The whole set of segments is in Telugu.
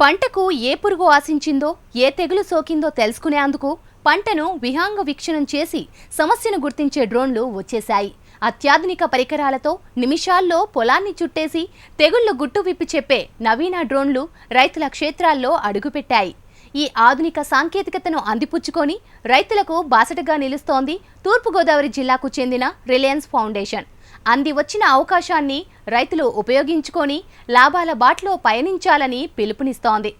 పంటకు ఏ పురుగు ఆశించిందో ఏ తెగులు సోకిందో తెలుసుకునేందుకు పంటను విహాంగ వీక్షణం చేసి సమస్యను గుర్తించే డ్రోన్లు వచ్చేశాయి. అత్యాధునిక పరికరాలతో నిమిషాల్లో పొలాన్ని చుట్టేసి తెగుళ్ళు గుట్టు విప్పి చెప్పే నవీన డ్రోన్లు రైతుల క్షేత్రాల్లో అడుగుపెట్టాయి. ఈ ఆధునిక సాంకేతికతను అందిపుచ్చుకొని రైతులకు బాసటగా నిలుస్తోంది తూర్పుగోదావరి జిల్లాకు చెందిన రిలయన్స్ ఫౌండేషన్. అంది వచ్చిన అవకాశాన్ని రైతులు ఉపయోగించుకొని లాభాల బాటలో పయనించాలని పిలుపునిస్తోంది.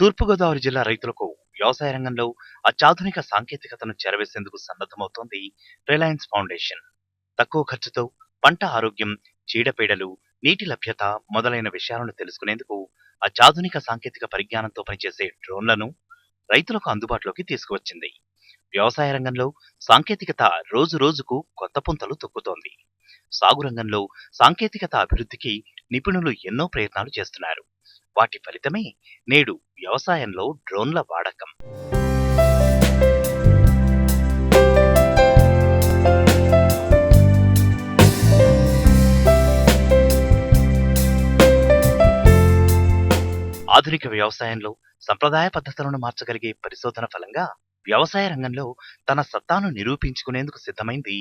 తూర్పుగోదావరి జిల్లా రైతులకు వ్యవసాయ రంగంలో అత్యాధునిక సాంకేతికతను చేరవేసేందుకు సన్నద్ధమవుతోంది రిలయన్స్ ఫౌండేషన్. తక్కువ ఖర్చుతో పంట ఆరోగ్యం చీడపీడలు నీటి లభ్యత మొదలైన విషయాలను తెలుసుకునేందుకు అత్యాధునిక సాంకేతిక పరిజ్ఞానంతో పనిచేసే డ్రోన్లను రైతులకు అందుబాటులోకి తీసుకువచ్చింది. వ్యవసాయ రంగంలో సాంకేతికత రోజు రోజుకు కొత్త పుంతలు తొక్కుతోంది. సాగు రంగంలో సాంకేతికత అభివృద్ధికి నిపుణులు ఎన్నో ప్రయత్నాలు చేస్తున్నారు. వాటి ఫలితమే నేడు వ్యవసాయంలో డ్రోన్ల వాడకం. ఆధునిక వ్యవసాయంలో సంప్రదాయ పద్ధతులను మార్చగలిగే పరిశోధన ఫలంగా వ్యవసాయ రంగంలో తన సత్తాను నిరూపించుకునేందుకు సిద్ధమైంది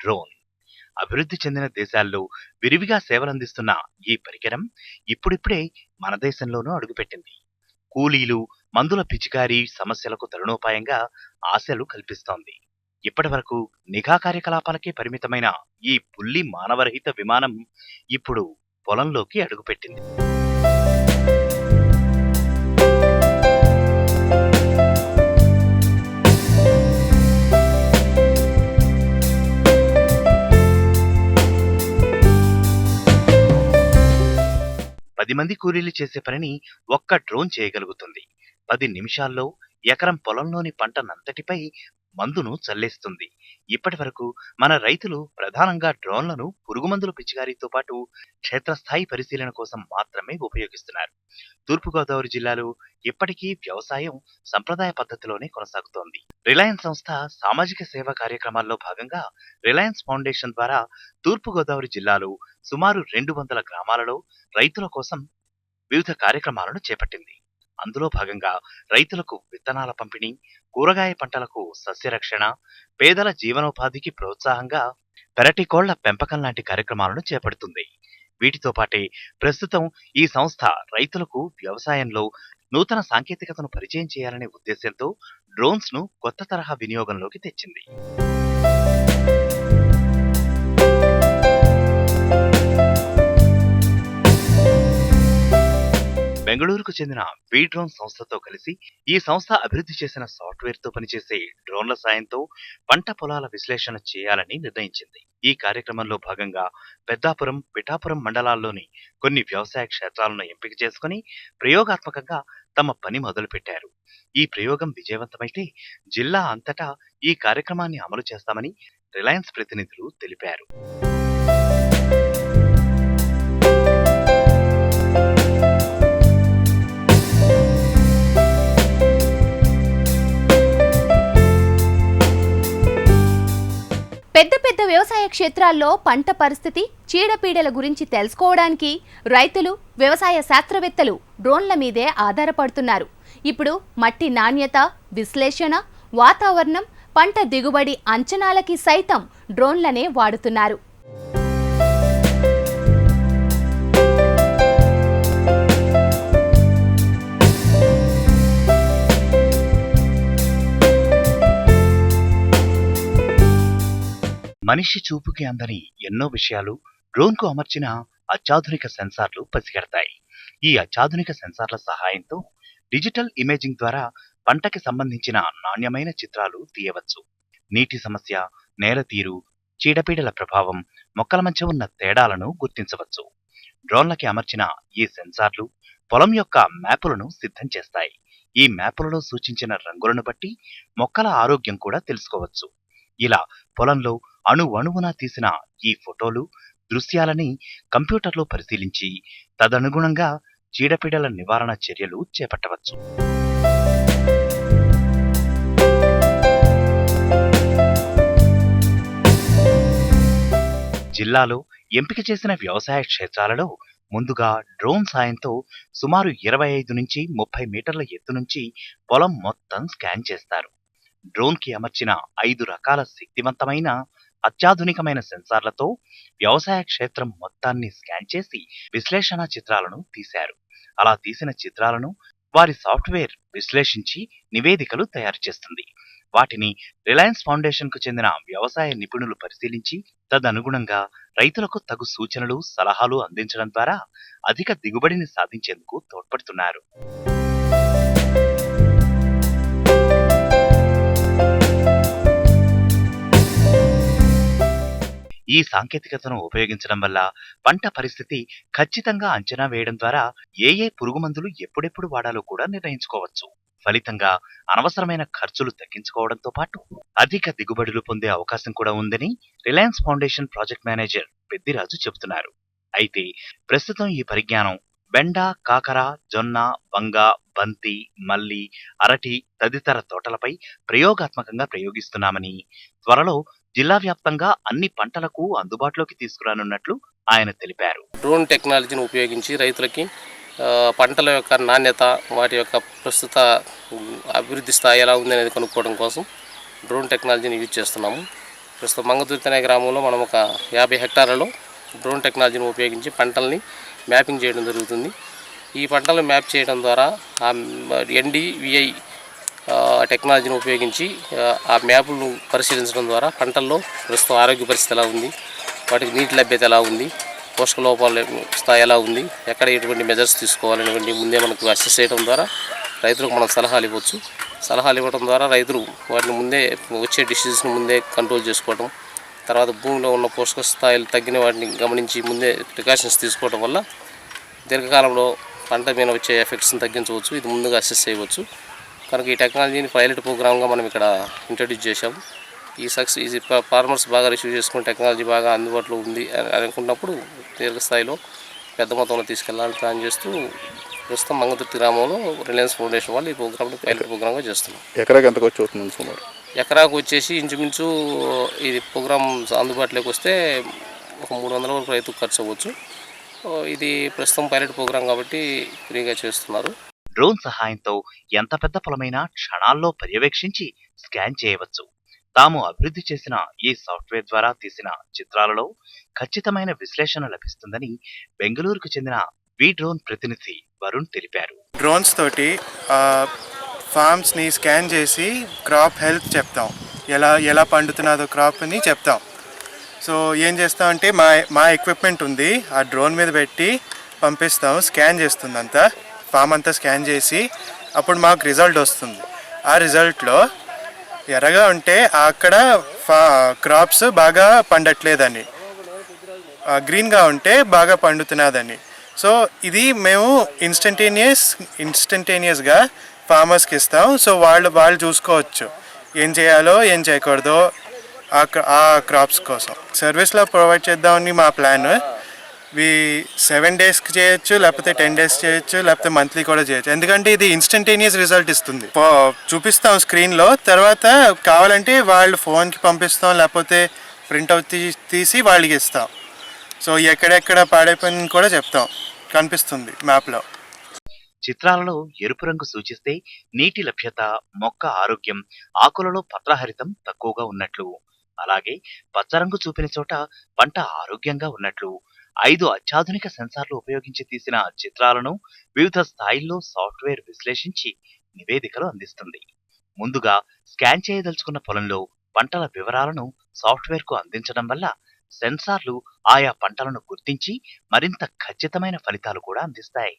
డ్రోన్. అభివృద్ధి చెందిన దేశాల్లో విరివిగా సేవలందిస్తున్న ఈ పరికరం ఇప్పుడిప్పుడే మన దేశంలోనూ అడుగుపెట్టింది. కూలీలు మందుల పిచికారీ సమస్యలకు తరుణోపాయంగా ఆశలు కల్పిస్తోంది. ఇప్పటి వరకు నిఘా కార్యకలాపాలకే పరిమితమైన ఈ పుల్లి మానవరహిత విమానం ఇప్పుడు పొలంలోకి అడుగుపెట్టింది. పది మంది కూలీలు చేసే పనిని ఒక్క డ్రోన్ చేయగలుగుతుంది. పది నిమిషాల్లో ఎకరం పొలంలోని పంటనంతటిపై మందును చల్లేస్తుంది. ఇప్పటి వరకు మన రైతులు ప్రధానంగా డ్రోన్లను పురుగుమందుల పిచికారీతో పాటు క్షేత్రస్థాయి పరిశీలన కోసం మాత్రమే ఉపయోగిస్తున్నారు. తూర్పుగోదావరి జిల్లాలో ఇప్పటికీ వ్యవసాయం సంప్రదాయ పద్ధతిలోనే కొనసాగుతోంది. రిలయన్స్ సంస్థ సామాజిక సేవా కార్యక్రమాల్లో భాగంగా రిలయన్స్ ఫౌండేషన్ ద్వారా తూర్పుగోదావరి జిల్లాలో సుమారు రెండు వందల గ్రామాలలో రైతుల కోసం వివిధ కార్యక్రమాలను చేపట్టింది. అందులో భాగంగా రైతులకు విత్తనాల పంపిణీ కూరగాయ పంటలకు సస్యరక్షణ పేదల జీవనోపాధికి ప్రోత్సాహంగా పెరటి కోళ్ళ పెంపకం లాంటి కార్యక్రమాలను చేపడుతుంది. వీటితో పాటే ప్రస్తుతం ఈ సంస్థ రైతులకు వ్యవసాయంలో నూతన సాంకేతికతను పరిచయం చేయాలనే ఉద్దేశంతో డ్రోన్స్ను కొత్త తరహా వినియోగంలోకి తెచ్చింది. బెంగళూరుకు చెందిన వి డ్రోన్ సంస్థతో కలిసి ఈ సంస్థ అభివృద్ధి చేసిన సాఫ్ట్వేర్తో పనిచేసే డ్రోన్ల సాయంతో పంట పొలాల విశ్లేషణ చేయాలని నిర్ణయించింది. ఈ కార్యక్రమంలో భాగంగా పెద్దాపురం పిఠాపురం మండలాల్లోని కొన్ని వ్యవసాయ క్షేత్రాలను ఎంపిక చేసుకుని ప్రయోగాత్మకంగా తమ పని మొదలుపెట్టారు. ఈ ప్రయోగం విజయవంతమైతే జిల్లా అంతటా ఈ కార్యక్రమాన్ని అమలు చేస్తామని రిలయన్స్ ప్రతినిధులు తెలిపారు. క్షేత్రాల్లో పంట పరిస్థితి చీడపీడల గురించి తెలుసుకోవడానికి రైతులు వ్యవసాయ శాస్త్రవేత్తలు డ్రోన్ల మీదే ఆధారపడుతున్నారు. ఇప్పుడు మట్టి నాణ్యత విశ్లేషణ వాతావరణం పంట దిగుబడి అంచనాలకి సైతం డ్రోన్లనే వాడుతున్నారు. మనిషి చూపుకి అందని ఎన్నో విషయాలు డ్రోన్కు అమర్చిన అత్యాధునిక సెన్సార్లు పసిగడతాయి. ఈ అత్యాధునిక సెన్సార్ల సహాయంతో డిజిటల్ ఇమేజింగ్ ద్వారా పంటకి సంబంధించిన నాణ్యమైన చిత్రాలు తీయవచ్చు. నీటి సమస్య నేల తీరు చీడపీడల ప్రభావం మొక్కల మధ్య ఉన్న తేడాలను గుర్తించవచ్చు. డ్రోన్లకి అమర్చిన ఈ సెన్సార్లు పొలం యొక్క మ్యాపులను సిద్ధం చేస్తాయి. ఈ మ్యాపులలో సూచించిన రంగులను బట్టి మొక్కల ఆరోగ్యం కూడా తెలుసుకోవచ్చు. ఇలా పొలంలో అణువణువున తీసిన ఈ ఫోటోలు దృశ్యాలని కంప్యూటర్లో పరిశీలించి తదనుగుణంగా చీడపీడల నివారణ చర్యలు చేపట్టవచ్చు. జిల్లాలో ఎంపిక చేసిన వ్యవసాయ క్షేత్రాలలో ముందుగా డ్రోన్ సాయంతో సుమారు ఇరవై ఐదు నుంచి ముప్పై మీటర్ల ఎత్తు నుంచి పొలం మొత్తం స్కాన్ చేస్తారు. డ్రోన్కి అమర్చిన ఐదు రకాల శక్తివంతమైన అత్యాధునికమైన సెన్సార్లతో వ్యవసాయ క్షేత్రం మొత్తాన్ని స్కాన్ చేసి విశ్లేషణ చిత్రాలను తీశారు. అలా తీసిన చిత్రాలను వారి సాఫ్ట్వేర్ విశ్లేషించి నివేదికలు తయారు చేస్తుంది. వాటిని రిలయన్స్ ఫౌండేషన్కు చెందిన వ్యవసాయ నిపుణులు పరిశీలించి తదనుగుణంగా రైతులకు తగు సూచనలు సలహాలు అందించడం ద్వారా అధిక దిగుబడిని సాధించేందుకు తోడ్పడుతున్నారు. ఈ సాంకేతికతను ఉపయోగించడం వల్ల పంట పరిస్థితి ఖచ్చితంగా అంచనా వేయడం ద్వారా ఏ ఏ పురుగు మందులు ఎప్పుడెప్పుడు వాడాలో కూడా నిర్ణయించుకోవచ్చు. ఫలితంగా అనవసరమైన ఖర్చులు తగ్గించుకోవడంతో పాటు అధిక దిగుబడులు పొందే అవకాశం కూడా ఉందని Reliance Foundation project manager Peddiraju చెబుతున్నారు. అయితే ప్రస్తుతం ఈ పరిజ్ఞానం బెండ కాకర జొన్న వంగ బంతి మల్లి అరటి తదితర తోటలపై ప్రయోగాత్మకంగా ప్రయోగిస్తున్నామని త్వరలో జిల్లా వ్యాప్తంగా అన్ని పంటలకు అందుబాటులోకి తీసుకురానున్నట్లు ఆయన తెలిపారు. డ్రోన్ టెక్నాలజీని ఉపయోగించి రైతులకి పంటల యొక్క నాణ్యత వాటి యొక్క ప్రస్తుత అభివృద్ధి స్థాయి ఎలా ఉంది అనేది కనుక్కోవడం కోసం డ్రోన్ టెక్నాలజీని యూజ్ చేస్తున్నాము. ప్రస్తుతం మంగదుర్తి అనే గ్రామంలో మనం ఒక యాభై హెక్టార్లలో డ్రోన్ టెక్నాలజీని ఉపయోగించి పంటల్ని మ్యాపింగ్ చేయడం జరుగుతుంది. ఈ పంటలను మ్యాప్ చేయడం ద్వారా ఆ ఎన్డీవిఐ టెక్నాలజీని ఉపయోగించి ఆ, మ్యాపులను పరిశీలించడం ద్వారా పంటల్లో ప్రస్తుతం ఆరోగ్య పరిస్థితి ఎలా ఉంది వాటికి నీటి లభ్యత ఎలా ఉంది పోషక లోపాల స్థాయి ఎలా ఉంది ఎక్కడ ఎటువంటి మెజర్స్ తీసుకోవాలనేటువంటి ముందే మనకు అసెస్ చేయడం ద్వారా రైతులకు మనం సలహాలు ఇవ్వచ్చు. సలహాలు ఇవ్వడం ద్వారా రైతులు వాటిని ముందే వచ్చే డిసీజ్ని ముందే కంట్రోల్ చేసుకోవడం తర్వాత భూమిలో ఉన్న పోషక స్థాయిలు తగ్గిన వాటిని గమనించి ముందే ప్రికాషన్స్ తీసుకోవడం వల్ల దీర్ఘకాలంలో పంట మీద వచ్చే ఎఫెక్ట్స్ని తగ్గించవచ్చు ఇది ముందుగా అసెస్ చేయవచ్చు. కనుక ఈ టెక్నాలజీని పైలట్ ప్రోగ్రామ్గా మనం ఇక్కడ ఇంట్రడ్యూస్ చేశాము ఈ సక్సెస్ ఇది ఫార్మర్స్ బాగా రిసీవ్ చేసుకుని టెక్నాలజీ బాగా అందుబాటులో ఉంది అని అనుకున్నప్పుడు దీర్ఘస్థాయిలో పెద్ద మొత్తంలో తీసుకెళ్ళాలని ప్లాన్ చేస్తూ ప్రస్తుతం మంగతుర్తి గ్రామంలో రిలయన్స్ ఫౌండేషన్ వాళ్ళు ఈ ప్రోగ్రామ్ని పైలట్ ప్రోగ్రామ్గా చేస్తున్నాం ఎకరాకి ఎంత ఖర్చు అవుతుంది సుమారు? ఎకరాకు వచ్చేసి ఇంచుమించు ఇది ప్రోగ్రామ్ అందుబాటులోకి వస్తే ఒక మూడు వందల వరకు రైతుకు ఖర్చు అవ్వచ్చు. ఇది ప్రస్తుతం పైలట్ ప్రోగ్రామ్ కాబట్టి ఫ్రీగా చేస్తున్నారు. డ్రోన్ సహాయంతో ఎంత పెద్ద పొలమైనా క్షణాల్లో పర్యవేక్షించి స్కాన్ చేయవచ్చు. తాము అభివృద్ధి చేసిన ఈ సాఫ్ట్వేర్ ద్వారా తీసిన చిత్రాలలో ఖచ్చితమైన విశ్లేషణ లభిస్తుందని బెంగళూరుకు చెందిన వి డ్రోన్ ప్రతినిధి వరుణ్ తెలిపారు. డ్రోన్స్ తోటి ఫార్మ్స్ని స్కాన్ చేసి క్రాప్ హెల్త్ చెప్తాం. ఎలా ఎలా పండుతున్నదో క్రాప్ని చెప్తాం. సో ఏం చేస్తాం అంటే మా మా ఎక్విప్మెంట్ ఉంది. ఆ డ్రోన్ మీద పెట్టి పంపిస్తాం. స్కాన్ చేస్తుందంతా. ఫామ్ అంతా స్కాన్ చేసి అప్పుడు మాకు రిజల్ట్ వస్తుంది. ఆ రిజల్ట్లో ఎర్రగా ఉంటే అక్కడ ఫా క్రాప్స్ బాగా పండట్లేదని. గ్రీన్గా ఉంటే బాగా పండుతున్నదని. సో ఇది మేము ఇన్స్టంటేనియస్ ఇన్స్టంటేనియస్గా ఫార్మర్స్కి ఇస్తాం. సో వాళ్ళు వాళ్ళు చూసుకోవచ్చు. ఏం చేయాలో ఏం చేయకూడదో ఆ ఆ క్రాప్స్ కోసం. సర్వీస్లో ప్రొవైడ్ చేద్దామని మా ప్లాన్. ఇవి సెవెన్ డేస్కి చేయొచ్చు లేకపోతే టెన్ డేస్ చేయొచ్చు లేకపోతే మంత్లీ కూడా చేయొచ్చు. ఎందుకంటే ఇది ఇన్స్టంటేనియస్ రిజల్ట్ ఇస్తుంది. చూపిస్తాం స్క్రీన్లో తర్వాత కావాలంటే వాళ్ళు ఫోన్కి పంపిస్తాం లేకపోతే ప్రింట్అవుట్ తీ తీసి వాళ్ళకి ఇస్తాం. సో ఎక్కడెక్కడ పాడైపోయింది కూడా చెప్తాం. కనిపిస్తుంది మ్యాప్లో చిత్రాలలో ఎరుపు రంగు సూచిస్తే నీటి లభ్యత మొక్క ఆరోగ్యం ఆకులలో పత్రహరితం తక్కువగా ఉన్నట్లు. అలాగే పచ్చరంగు చూపిన చోట పంట ఆరోగ్యంగా ఉన్నట్లు. ఐదు అత్యాధునిక సెన్సార్లు ఉపయోగించి తీసిన చిత్రాలను వివిధ స్థాయిల్లో సాఫ్ట్వేర్ విశ్లేషించి నివేదికలు అందిస్తుంది. ముందుగా స్కాన్ చేయదలుచుకున్న పొలంలో పంటల వివరాలను సాఫ్ట్వేర్కు అందించడం వల్ల సెన్సార్లు ఆయా పంటలను గుర్తించి మరింత ఖచ్చితమైన ఫలితాలు కూడా అందిస్తాయి.